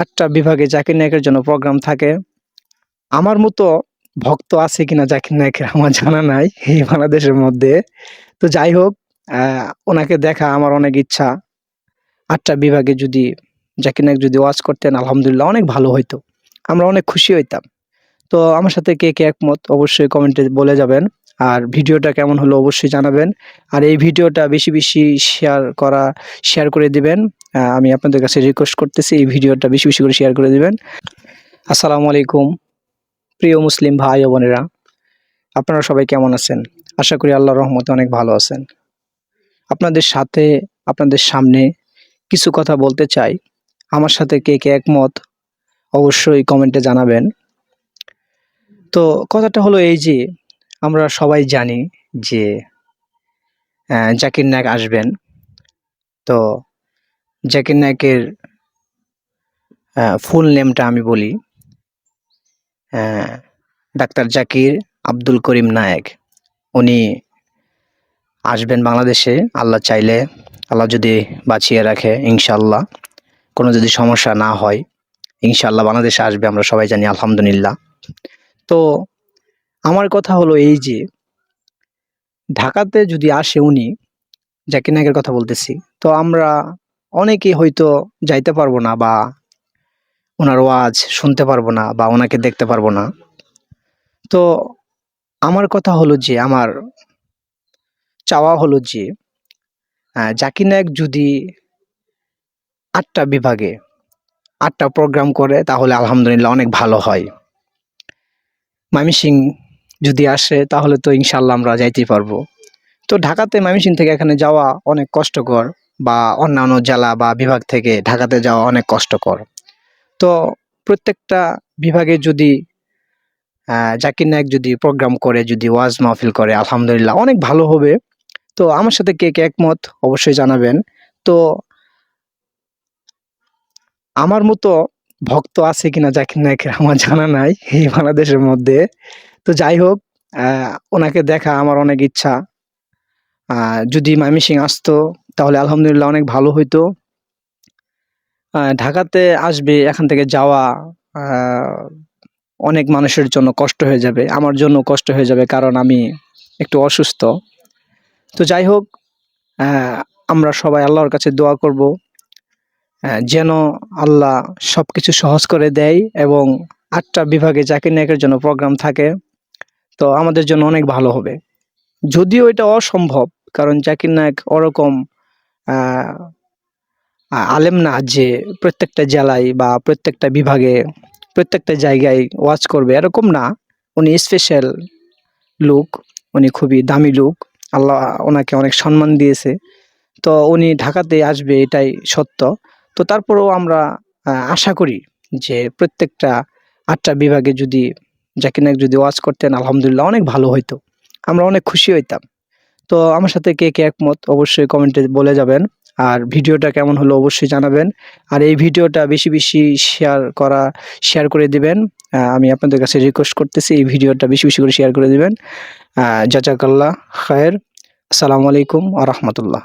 আটটা বিভাগে জাকির নায়কের জন্য প্রোগ্রাম থাকে। আমার মতো ভক্ত আছে কিনা জাকির নায়কের আমার জানা নাই এই বাংলাদেশের মধ্যে। তো যাই হোক ওনাকে দেখা আমার অনেক ইচ্ছা। আটটা বিভাগে যদি জাকির নায়ক যদি ওয়াজ করতেন, আলহামদুলিল্লাহ অনেক ভালো হইতো। আমরা অনেক খুশি হইতাম। তো আমার সাথে কে কে একমত অবশ্যই কমেন্টে বলে যাবেন। আর ভিডিওটা কেমন হলো অবশ্যই জানাবেন। আর এই ভিডিওটা বেশি বেশি শেয়ার করা শেয়ার করে দিবেন। আমি আপনাদের কাছে রিকোয়েস্ট করতেছি এই ভিডিওটা বেশি বেশি করে শেয়ার করে দিবেন। আসসালামু আলাইকুম, প্রিয় মুসলিম ভাই ও বোনেরা। আপনারা সবাই কেমন আছেন? আশা করি আল্লাহর রহমতে অনেক ভালো আছেন। আপনাদের সাথে, আপনাদের সামনে কিছু কথা বলতে চাই। আমার সাথে কে কে একমত, অবশ্যই কমেন্টে জানাবেন। তো কথাটা হলো এই যে আমরা সবাই জানি যে জাকির নায়ক আসবেন। তো জাকির নায়কের ফুল নেমটা আমি বলি ডাক্তার জাকির আব্দুল করিম নায়েক। উনি আসবেন বাংলাদেশে, আল্লাহ চাইলে, আল্লাহ যদি বাঁচিয়ে রাখে ইনশাল্লাহ কোনো যদি সমস্যা না হয় ইনশাল্লাহ বাংলাদেশে আসবে, আমরা সবাই জানি, আলহামদুলিল্লাহ। তো আমার কথা হলো এই যে, ঢাকাতে যদি আসে উনি জাকির নায়কের কথা বলতেছি, তো আমরা অনেকেই হয়তো যাইতে পারব না বা ওনার ওয়াজ শুনতে পারব না বা ওনাকে দেখতে পারব না। তো আমার কথা হলো যে, আমার চাওয়া হলো যে জাকির নায়ক যদি আটটা বিভাগে আটটা প্রোগ্রাম করে, তাহলে আলহামদুলিল্লাহ অনেক ভালো হয়। মাইমিসিং যদি আসে, তাহলে তো ইনশাল্লাহ আমরা যাইতেই পারব। তো ঢাকাতে মাইমিসিং থেকে এখানে যাওয়া অনেক কষ্টকর বা অন্যান্য জেলা বা বিভাগ থেকে ঢাকাতে যাওয়া অনেক কষ্টকর। তো প্রত্যেকটা বিভাগে যদি জাকির নায়ক যদি প্রোগ্রাম করে, যদি ওয়াজ মাহফিল করে, আলহামদুলিল্লাহ অনেক ভালো হবে। তো আমার সাথে কে কে একমত অবশ্যই জানাবেন। তো আমার মতো ভক্ত আছে কিনা জাকির নায়কের আমার জানা নাই এই বাংলাদেশের মধ্যে। তো যাই হোক ওনাকে দেখা আমার অনেক ইচ্ছা। যদি মাইমিসিং আসতো, তাহলে আলহামদুলিল্লাহ অনেক ভালো হইতো। ঢাকাতে আসবে, এখান থেকে যাওয়া অনেক মানুষের জন্য কষ্ট হয়ে যাবে। আমার জন্য কষ্ট হয়ে যাবে, কারণ আমি একটু অসুস্থ। তো যাই হোক আমরা সবাই আল্লাহর কাছে দোয়া করব যেন আল্লাহ সব কিছু সহজ করে দেয় এবং আটটা বিভাগে জাকির নায়কের জন্য প্রোগ্রাম থাকে। তো আমাদের জন্য অনেক ভালো হবে। যদিও এটা অসম্ভব, কারণ জাকির নায়ক ওরকম আলেম না যে প্রত্যেকটা জেলায় বা প্রত্যেকটা বিভাগে, প্রত্যেকটা জায়গায় ওয়াচ করবে, এরকম না। উনি স্পেশাল লোক, উনি খুবই দামি লোক, আল্লাহ ওনাকে অনেক সম্মান দিয়েছে। তো উনি ঢাকাতে আসবে এটাই সত্য। তো তারপরেও আমরা আশা করি যে প্রত্যেকটা আটটা বিভাগে যদি জাকির নায়ক যদি ওয়াচ করতেন, আলহামদুলিল্লাহ অনেক ভালো হইতো। আমরা অনেক খুশি হইতাম। তো আমার সাথে কে কে একমত, অবশ্যই কমেন্টে বলে যাবেন। আর ভিডিওটা কেমন হলো অবশ্যই জানাবেন। আর এই ভিডিওটা বেশি বেশি শেয়ার করা শেয়ার করে দিবেন। আমি আপনাদের কাছে রিকোয়েস্ট করতেছি, এই ভিডিওটা বেশি বেশি করে শেয়ার করে দিবেন। জাজাকাল্লাহ খায়ের। আসসালামু আলাইকুম আ রহমতুল্লাহ।